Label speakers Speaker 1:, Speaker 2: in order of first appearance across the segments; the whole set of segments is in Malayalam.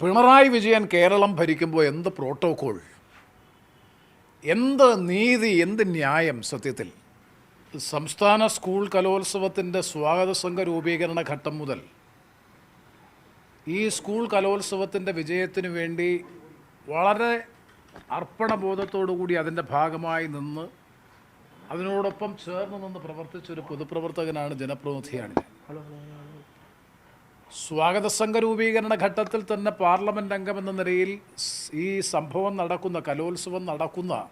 Speaker 1: പിണറായി വിജയൻ കേരളം ഭരിക്കുമ്പോൾ എന്ത് പ്രോട്ടോകോൾ എന്ത് നീതി എന്ത് ന്യായം സത്യത്തിൽ? സംസ്ഥാന സ്കൂൾ കലോത്സവത്തിന്റെ സ്വാഗത സംഘ രൂപീകരണ ഘട്ടം മുതൽ ഈ സ്കൂൾ കലോത്സവത്തിന്റെ വിജയത്തിന് വേണ്ടി വളരെ അർപ്പണബോധത്തോടു കൂടി അതിന്റെ ഭാഗമായി നിന്ന് അതിനോടൊപ്പം ചേർന്ന് നിന്ന് പ്രവർത്തിച്ചൊരു പൊതുപ്രവർത്തകനാണ് ജനപ്രതിനിധിയാണ് സ്വാഗത സംഘ രൂപീകരണ ഘട്ടത്തിൽ തന്നെ പാർലമെന്റ് അംഗമെന്ന നിലയിൽ ഈ സംഭവം നടക്കുന്ന കലോത്സവം നടക്കുന്ന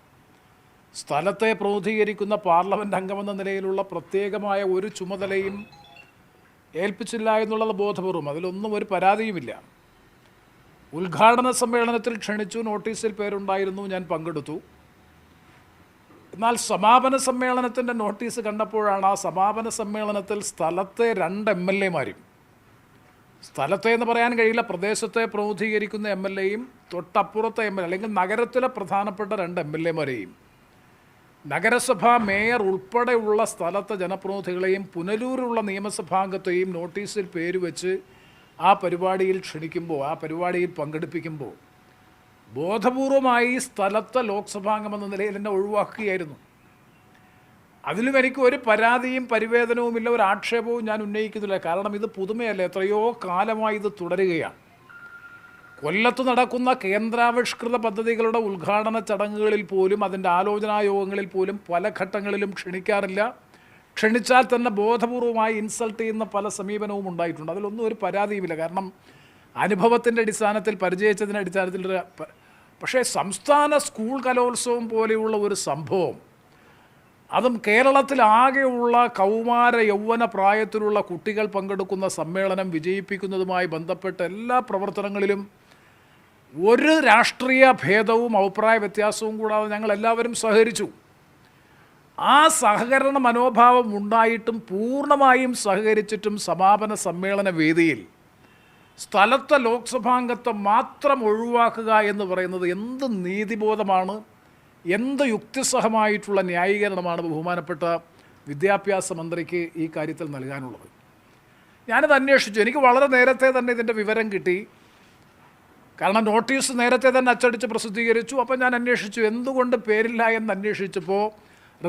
Speaker 1: സ്ഥലത്തെ പ്രതിനിധീകരിക്കുന്ന പാർലമെന്റ് അംഗമെന്ന നിലയിലുള്ള പ്രത്യേകമായ ഒരു ചുമതലയും ഏൽപ്പിച്ചില്ല എന്നുള്ളത് ബോധപൂർവം. അതിലൊന്നും ഒരു പരാതിയുമില്ല. ഉദ്ഘാടന സമ്മേളനത്തിൽ ക്ഷണിച്ചു നോട്ടീസിൽ പേരുണ്ടായിരുന്നു ഞാൻ പങ്കെടുത്തു. എന്നാൽ സമാപന സമ്മേളനത്തിന്റെ നോട്ടീസ് കണ്ടപ്പോഴാണ് ആ സമാപന സമ്മേളനത്തിൽ സ്ഥലത്തെ രണ്ട് എം എൽ എമാരും സ്ഥലത്തെ എന്ന് പറയാൻ കഴിയില്ല. പ്രദേശത്തെ പ്രതിനിധീകരിക്കുന്ന എം എൽ എയും തൊട്ടപ്പുറത്തെ എം എൽ അല്ലെങ്കിൽ നഗരത്തിലെ പ്രധാനപ്പെട്ട രണ്ട് എം എൽ എമാരെയും നഗരസഭാ മേയർ ഉൾപ്പെടെയുള്ള സ്ഥലത്തെ ജനപ്രതിനിധികളെയും പുനലൂരുള്ള നിയമസഭാംഗത്തെയും നോട്ടീസിൽ പേര് വെച്ച് ആ പരിപാടിയിൽ ക്ഷണിക്കുമ്പോൾ ആ പരിപാടിയിൽ പങ്കെടുപ്പിക്കുമ്പോൾ ബോധപൂർവമായി സ്ഥലത്തെ ലോക്സഭാംഗമെന്ന നിലയിൽ എന്നെ ഒഴിവാക്കുകയായിരുന്നു. അതിലും എനിക്ക് ഒരു പരാതിയും പരിവേദനവുമില്ല ഒരു ആക്ഷേപവും ഞാൻ ഉന്നയിക്കുന്നില്ല. കാരണം ഇത് പുതുമയല്ല എത്രയോ കാലമായി ഇത് തുടരുകയാണ്. കൊല്ലത്ത് നടക്കുന്ന കേന്ദ്രാവിഷ്കൃത പദ്ധതികളുടെ ഉദ്ഘാടന ചടങ്ങുകളിൽ പോലും അതിന്റെ ആലോചനാ യോഗങ്ങളിൽ പോലും പല ഘട്ടങ്ങളിലും ക്ഷണിക്കാറില്ല. ക്ഷണിച്ചാൽ തന്നെ ബോധപൂർവമായി ഇൻസൾട്ട് ചെയ്യുന്ന പല സമീപനവും ഉണ്ടായിട്ടുണ്ട്. അതിലൊന്നും ഒരു പരാതിയുമില്ല. കാരണം അനുഭവത്തിന്റെ അടിസ്ഥാനത്തിൽ പരിചയിച്ചതിന്റെ അടിസ്ഥാനത്തിൽ പക്ഷേ സംസ്ഥാന സ്കൂൾ കലോത്സവം പോലെയുള്ള ഒരു സംഭവം അതും കേരളത്തിലാകെയുള്ള കൗമാര യൗവന പ്രായത്തിലുള്ള കുട്ടികൾ പങ്കെടുക്കുന്ന സമ്മേളനം വിജയിപ്പിക്കുന്നതുമായി ബന്ധപ്പെട്ട എല്ലാ പ്രവർത്തനങ്ങളിലും ഒരു രാഷ്ട്രീയ ഭേദവും അഭിപ്രായ വ്യത്യാസവും കൂടാതെ ഞങ്ങൾ എല്ലാവരും സഹകരിച്ചു. ആ സഹകരണ മനോഭാവം ഉണ്ടായിട്ടും പൂർണമായും സഹകരിച്ചിട്ടും സമാപന സമ്മേളന വേദിയിൽ സ്ഥലത്തെ ലോക്സഭാംഗത്വം മാത്രം ഒഴിവാക്കുക എന്ന് പറയുന്നത് എന്ത് നീതിബോധമാണ്? എന്ത് യുക്തിസഹമായിട്ടുള്ള ന്യായീകരണമാണ് ബഹുമാനപ്പെട്ട വിദ്യാഭ്യാസ മന്ത്രിക്ക് ഈ കാര്യത്തിൽ നൽകാനുള്ളത്? ഞാനത് അന്വേഷിച്ചു. എനിക്ക് വളരെ നേരത്തെ തന്നെ ഇതിന്റെ വിവരം കിട്ടി. കാരണം നോട്ടീസ് നേരത്തെ തന്നെ അച്ചടിച്ച് പ്രസിദ്ധീകരിച്ചു. അപ്പോൾ ഞാൻ അന്വേഷിച്ചു. എന്തുകൊണ്ട് പേരില്ല എന്ന് അന്വേഷിച്ചപ്പോൾ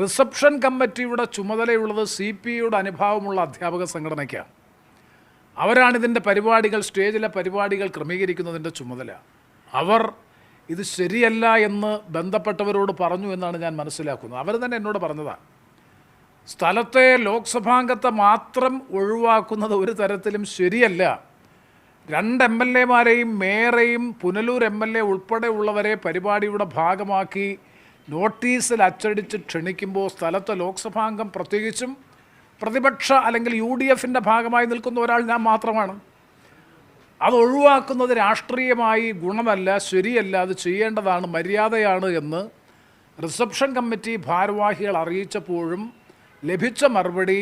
Speaker 1: റിസപ്ഷൻ കമ്മിറ്റിയുടെ ചുമതലയുള്ളത് സി പി ഐയുടെ അനുഭാവമുള്ള അധ്യാപക സംഘടനയ്ക്കാണ്. അവരാണ് ഇതിന്റെ പരിപാടികൾ സ്റ്റേജിലെ പരിപാടികൾ ക്രമീകരിക്കുന്നതിന്റെ ചുമതല. അവർ ഇത് ശരിയല്ല എന്ന് ബന്ധപ്പെട്ടവരോട് പറഞ്ഞു എന്നാണ് ഞാൻ മനസ്സിലാക്കുന്നത്. അവർ തന്നെ എന്നോട് പറഞ്ഞതാണ് സ്ഥലത്തെ ലോക്സഭാംഗത്തെ മാത്രം ഒഴിവാക്കുന്നത് ഒരു തരത്തിലും ശരിയല്ല. രണ്ട് എം എൽ എമാരെയും മേയറെയും പുനലൂർ എം എൽ എ ഉൾപ്പെടെയുള്ളവരെ പരിപാടിയുടെ ഭാഗമാക്കി നോട്ടീസിൽ അച്ചടിച്ച് ക്ഷണിക്കുമ്പോൾ സ്ഥലത്തെ ലോക്സഭാംഗം പ്രത്യേകിച്ചും പ്രതിപക്ഷ അല്ലെങ്കിൽ യു ഡി എഫിന്റെ ഭാഗമായി നിൽക്കുന്ന ഒരാൾ ഞാൻ മാത്രമാണ്. അത് ഒഴിവാക്കുന്നത് രാഷ്ട്രീയമായി ഗുണമല്ല ശരിയല്ല അത് ചെയ്യേണ്ടതാണ് മര്യാദയാണ് എന്ന് റിസപ്ഷൻ കമ്മിറ്റി ഭാരവാഹികൾ അറിയിച്ചപ്പോഴും ലഭിച്ച മറുപടി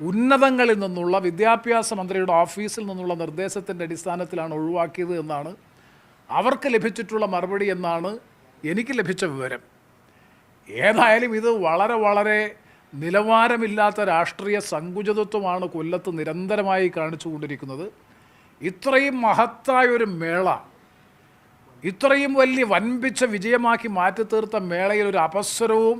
Speaker 1: ഉന്നതങ്ങളിൽ നിന്നുള്ള വിദ്യാഭ്യാസ മന്ത്രിയുടെ ഓഫീസിൽ നിന്നുള്ള നിർദ്ദേശത്തിന്റെ അടിസ്ഥാനത്തിലാണ് ഒഴിവാക്കിയത് എന്നാണ് അവർക്ക് ലഭിച്ചിട്ടുള്ള മറുപടി എന്നാണ് എനിക്ക് ലഭിച്ച വിവരം. ഏതായാലും ഇത് വളരെ വളരെ നിലവാരമില്ലാത്ത രാഷ്ട്രീയ സങ്കുചിതത്വമാണ് കൊല്ലത്ത് നിരന്തരമായി കാണിച്ചുകൊണ്ടിരിക്കുന്നത്. ഇത്രയും മഹത്തായ ഒരു മേള ഇത്രയും വലിയ വൻപിച്ച വിജയമാക്കി മാറ്റി തീർത്ത മേളയിൽ ഒരു അപസ്വരവും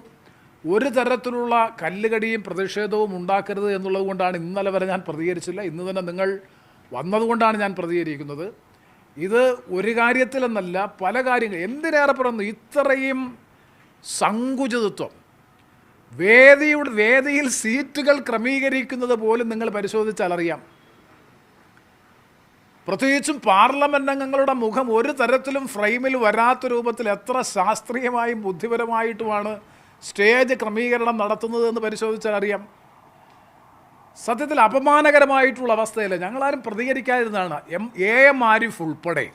Speaker 1: ഒരു തരത്തിലുള്ള കല്ലുകടിയും പ്രതിഷേധവും ഉണ്ടാക്കരുത് എന്നുള്ളത് കൊണ്ടാണ് ഇന്നലെ വരെ ഞാൻ പ്രതികരിച്ചില്ല. ഇന്ന് തന്നെ നിങ്ങൾ വന്നതുകൊണ്ടാണ് ഞാൻ പ്രതികരിക്കുന്നത്. ഇത് ഒരു കാര്യത്തിലെന്നല്ല പല കാര്യങ്ങൾ എന്തിനേറെ പറയുന്നു ഇത്രയും സങ്കുചിതത്വം. വേദിയുടെ വേദിയിൽ സീറ്റുകൾ ക്രമീകരിക്കുന്നത് പോലും നിങ്ങൾ പരിശോധിച്ചാൽ അറിയാം. പ്രത്യേകിച്ചും പാർലമെന്റ് അംഗങ്ങളുടെ മുഖം ഒരു തരത്തിലും ഫ്രെയിമിൽ വരാത്ത രൂപത്തിൽ എത്ര ശാസ്ത്രീയമായും ബുദ്ധിപരമായിട്ടുമാണ് സ്റ്റേജ് ക്രമീകരണം നടത്തുന്നത് എന്ന് പരിശോധിച്ചാൽ അറിയാം. സത്യത്തിൽ അപമാനകരമായിട്ടുള്ള അവസ്ഥയല്ല. ഞങ്ങളാരും പ്രതികരിക്കാതിരുന്നതാണ്. എം എ എം ആരിഫ് ഉൾപ്പെടെ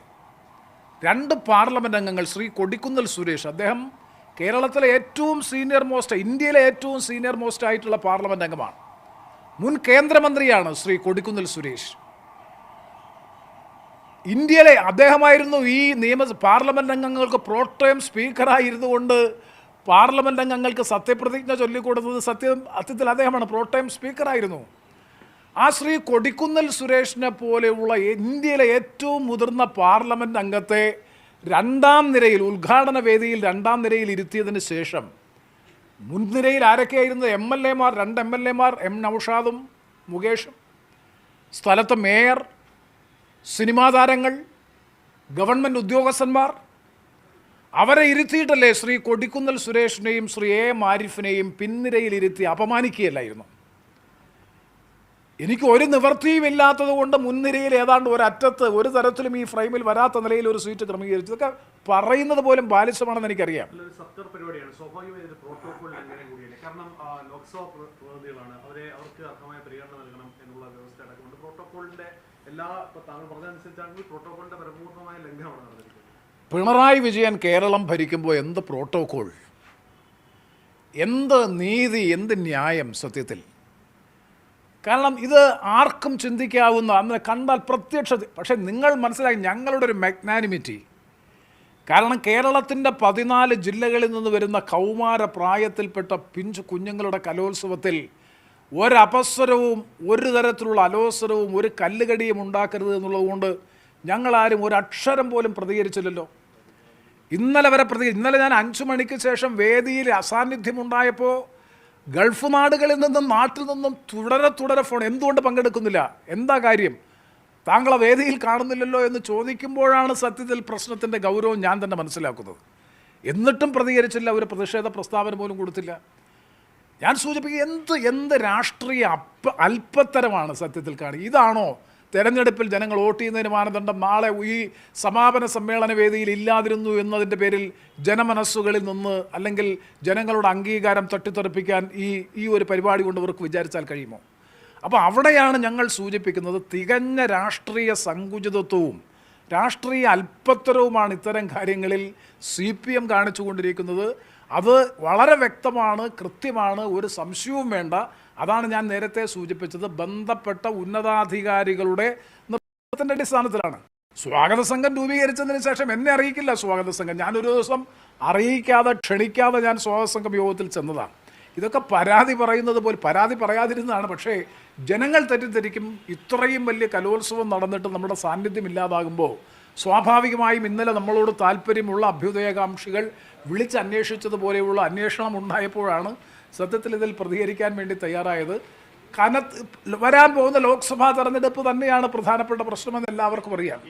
Speaker 1: രണ്ട് പാർലമെന്റ് അംഗങ്ങൾ ശ്രീ കൊടിക്കുന്നിൽ സുരേഷ് അദ്ദേഹം കേരളത്തിലെ ഏറ്റവും സീനിയർ മോസ്റ്റ് ഇന്ത്യയിലെ ഏറ്റവും സീനിയർ മോസ്റ്റ് ആയിട്ടുള്ള പാർലമെന്റ് അംഗമാണ് മുൻ കേന്ദ്രമന്ത്രിയാണ് ശ്രീ കൊടിക്കുന്നിൽ സുരേഷ്. ഇന്ത്യയിലെ അദ്ദേഹമായിരുന്നു ഈ നിയമ പാർലമെന്റ് അംഗങ്ങൾക്ക് പ്രോട്ടയം സ്പീക്കറായിരുന്നു കൊണ്ട് പാർലമെന്റ് അംഗങ്ങൾക്ക് സത്യപ്രതിജ്ഞ ചൊല്ലിക്കൊടുത്തത് സത്യം സത്യത്തിൽ അദ്ദേഹമാണ്. പ്രോട്ടയം സ്പീക്കറായിരുന്നു. ആ ശ്രീ കൊടിക്കുന്നൽ സുരേഷിനെ പോലെയുള്ള ഇന്ത്യയിലെ ഏറ്റവും മുതിർന്ന പാർലമെന്റ് അംഗത്തെ രണ്ടാം നിരയിൽ ഉദ്ഘാടന വേദിയിൽ രണ്ടാം നിരയിൽ ഇരുത്തിയതിന് ശേഷം മുൻനിരയിൽ ആരൊക്കെയായിരുന്നു? എം എൽ എമാർ രണ്ട് എം എൽ എമാർ എം നൌഷാദും മുകേഷും. സ്ഥലത്ത് മേയർ സിനിമാ താരങ്ങൾ ഗവൺമെന്റ് ഉദ്യോഗസ്ഥന്മാർ. അവരെ ഇരുത്തിയിട്ടല്ലേ ശ്രീ കൊടിക്കുന്നൽ സുരേഷിനെയും ശ്രീ എ മാരിഫിനെയും പിന്നിരയിലിരുത്തി അപമാനിക്കുകയല്ലായിരുന്നു? എനിക്ക് ഒരു നിവർത്തിയും ഇല്ലാത്തത് കൊണ്ട് മുൻനിരയിൽ ഏതാണ്ട് ഒരറ്റത്ത് ഒരു തരത്തിലും ഈ ഫ്രെയിമിൽ വരാത്ത നിലയിൽ ഒരു സീറ്റ് ക്രമീകരിച്ചു. ഇതൊക്കെ പറയുന്നത് പോലും ബാലിശമാണെന്ന് എനിക്കറിയാം. പിണറായി വിജയൻ കേരളം ഭരിക്കുമ്പോൾ എന്ത് പ്രോട്ടോകോൾ എന്ത് നീതി എന്ത് ന്യായം സത്യത്തിൽ? കാരണം ഇത് ആർക്കും ചിന്തിക്കാവുന്ന അന്ന് കണ്ടാൽ പ്രത്യക്ഷ പക്ഷേ നിങ്ങൾ മനസ്സിലാക്കി ഞങ്ങളുടെ ഒരു മെഗ്നാനിമിറ്റി കാരണം കേരളത്തിന്റെ പതിനാല് ജില്ലകളിൽ നിന്ന് വരുന്ന കൗമാര പ്രായത്തിൽപ്പെട്ട പിഞ്ചു കുഞ്ഞുങ്ങളുടെ കലോത്സവത്തിൽ ഒരപസ്വരവും ഒരു തരത്തിലുള്ള അലോസരവും ഒരു കല്ലുകടിയും ഉണ്ടാക്കരുത് എന്നുള്ളതുകൊണ്ട് ഞങ്ങളാരും ഒരു അക്ഷരം പോലും പ്രതികരിച്ചില്ലല്ലോ. ഇന്നലെ വരെ പ്രതി ഇന്നലെ ഞാൻ അഞ്ചു മണിക്ക് ശേഷം വേദിയിൽ അസാന്നിധ്യമുണ്ടായപ്പോൾ ഗൾഫ് നാടുകളിൽ നിന്നും നാട്ടിൽ നിന്നും തുടരെ തുടരെ ഫോൺ എന്തുകൊണ്ട് പങ്കെടുക്കുന്നില്ല? എന്താ കാര്യം? താങ്കളെ വേദിയിൽ കാണുന്നില്ലല്ലോ എന്ന് ചോദിക്കുമ്പോഴാണ് സത്യത്തിൽ പ്രശ്നത്തിന്റെ ഗൗരവം ഞാൻ തന്നെ മനസ്സിലാക്കുന്നത്. എന്നിട്ടും പ്രതികരിച്ചില്ല ഒരു പ്രതിഷേധ പ്രസ്താവന പോലും കൊടുത്തില്ല. ഞാൻ സൂചിപ്പിക്കുക എന്ത് എന്ത് രാഷ്ട്രീയ അപ്പ അല്പത്തരമാണ് സത്യത്തിൽ കാണുക. ഇതാണോ തെരഞ്ഞെടുപ്പിൽ ജനങ്ങൾ വോട്ട് ചെയ്യുന്നതിന് മാനദണ്ഡം നാളെ ഈ സമാപന സമ്മേളന വേദിയിൽ ഇല്ലാതിരുന്നു എന്നതിന്റെ പേരിൽ ജനമനസ്സുകളിൽ നിന്ന് അല്ലെങ്കിൽ ജനങ്ങളുടെ അംഗീകാരം തട്ടിത്തെറിപ്പിക്കാൻ ഈ ഈ ഒരു പരിപാടി കൊണ്ട് ഇവർക്ക് വിചാരിച്ചാൽ കഴിയുമോ? അപ്പോൾ അവിടെയാണ് ഞങ്ങൾ സൂചിപ്പിക്കുന്നത് തികഞ്ഞ രാഷ്ട്രീയ സങ്കുചിതത്വവും രാഷ്ട്രീയ അല്പത്തരവുമാണ് ഇത്തരം കാര്യങ്ങളിൽ സി പി എം കാണിച്ചുകൊണ്ടിരിക്കുന്നത്. അത് വളരെ വ്യക്തമാണ് കൃത്യമാണ് ഒരു സംശയവും വേണ്ട. അതാണ് ഞാൻ നേരത്തെ സൂചിപ്പിച്ചത്. ബന്ധപ്പെട്ട ഉന്നതാധികാരികളുടെ നിർദ്ദേശത്തിന്റെ അടിസ്ഥാനത്തിലാണ്. സ്വാഗത സംഘം രൂപീകരിച്ചതിന് ശേഷം എന്നെ അറിയിക്കില്ല സ്വാഗത സംഘം. ഞാനൊരു ദിവസം അറിയിക്കാതെ ക്ഷണിക്കാതെ ഞാൻ സ്വാഗത സംഘം യോഗത്തിൽ ചെന്നതാണ്. ഇതൊക്കെ പരാതി പറയുന്നത് പോലെ പരാതി പറയാതിരുന്നതാണ്. പക്ഷേ ജനങ്ങൾ തെറ്റിദ്ധരിക്കും. ഇത്രയും വലിയ കലോത്സവം നടന്നിട്ട് നമ്മുടെ സാന്നിധ്യം ഇല്ലാതാകുമ്പോൾ സ്വാഭാവികമായും ഇന്നലെ നമ്മളോട് താല്പര്യമുള്ള അഭ്യുദയകാംക്ഷികൾ വിളിച്ചന്വേഷിച്ചതുപോലെയുള്ള അന്വേഷണം ഉണ്ടായപ്പോഴാണ് സത്യത്തിൽ ഇതിൽ പ്രതികരിക്കാൻ വേണ്ടി തയ്യാറായത്. കനത്ത് വരാൻ പോകുന്ന ലോക്സഭാ തെരഞ്ഞെടുപ്പ് തന്നെയാണ് പ്രധാനപ്പെട്ട പ്രശ്നമെന്ന് എല്ലാവർക്കും അറിയാം.